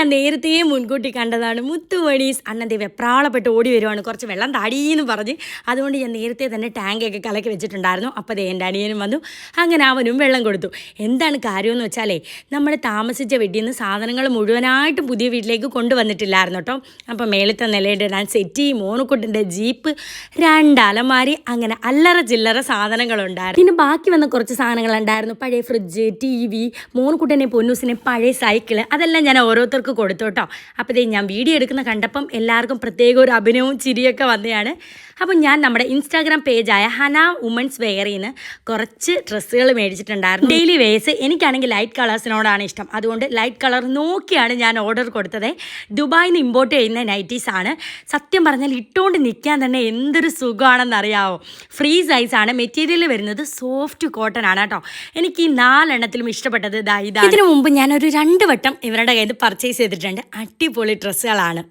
ഞാൻ നേരത്തെ മുൻകൂട്ടി കണ്ടതാണ്. മുത്തുമണീസ് അണ്ണന്റെ വെപ്രാളപ്പെട്ട് ഓടി വരുവാണ്. കുറച്ച് വെള്ളം താടീന്ന് പറഞ്ഞ് അതുകൊണ്ട് ഞാൻ നേരത്തെ തന്നെ ടാങ്കൊക്കെ കലക്കി വെച്ചിട്ടുണ്ടായിരുന്നു. അപ്പോൾ അതേ എന്റെ അനിയനും വന്നു. അങ്ങനെ അവനും വെള്ളം കൊടുത്തു. എന്താണ് കാര്യമെന്ന് വെച്ചാലേ നമ്മൾ താമസിച്ച വീട്ടിൽ നിന്ന് സാധനങ്ങൾ മുഴുവനായിട്ടും പുതിയ വീട്ടിലേക്ക് കൊണ്ടുവന്നിട്ടില്ലായിരുന്നു കേട്ടോ. അപ്പോൾ മേളത്തെ നിലയിടാൻ സെറ്റി മോണക്കുട്ടിന്റെ ജീപ്പ് രണ്ട് അലമാരി അങ്ങനെ അല്ലറ ചില്ലറ സാധനങ്ങളുണ്ടായിരുന്നു. പിന്നെ ബാക്കി വന്ന കുറച്ച് സാധനങ്ങളുണ്ടായിരുന്നു. പഴയ ഫ്രിഡ്ജ് ടി വി മോണക്കുട്ടനെ പൊന്നൂസിനെ പഴയ സൈക്കിൾ അതെല്ലാം ഞാൻ ഓരോരുത്തർക്ക് കൊടുത്തു കേട്ടോ അപ്പോൾ ഇതേ ഞാൻ വീഡിയോ എടുക്കുന്ന കണ്ടപ്പം എല്ലാവർക്കും പ്രത്യേക ഒരു അഭിനയവും ചിരിയൊക്കെ വന്നതാണ് അപ്പം ഞാൻ നമ്മുടെ ഇൻസ്റ്റാഗ്രാം പേജായ ഹന വുമൻസ് വെയറിൽ നിന്ന് കുറച്ച് ഡ്രസ്സുകൾ മേടിച്ചിട്ടുണ്ടായിരുന്നു. ഡെയിലി വേസ് എനിക്കാണെങ്കിൽ ലൈറ്റ് കളേഴ്സിനോടാണ് ഇഷ്ടം. അതുകൊണ്ട് ലൈറ്റ് കളർ നോക്കിയാണ് ഞാൻ ഓർഡർ കൊടുത്തത്. ദുബായിൽ നിന്ന് ഇമ്പോർട്ട് ചെയ്യുന്ന നൈറ്റീസ് ആണ്. സത്യം പറഞ്ഞാൽ ഇട്ടുകൊണ്ട് നിൽക്കാൻ തന്നെ എന്തൊരു സുഖമാണെന്ന് അറിയാവോ ഫ്രീ സൈസാണ് മെറ്റീരിയൽ വരുന്നത് സോഫ്റ്റ് കോട്ടൺ ആണ് കേട്ടോ. എനിക്ക് ഈ നാലെണ്ണത്തിലും ഇഷ്ടപ്പെട്ടത് ഇതാ ഇതാ ഇതിനു മുമ്പ് ഞാനൊരു രണ്ട് വട്ടം ഇവരുടെ കയ്യിൽ പർച്ചേസ് ചെയ്തിട്ടുണ്ട്. അടിപൊളി ഡ്രസ്സുകളാണ്.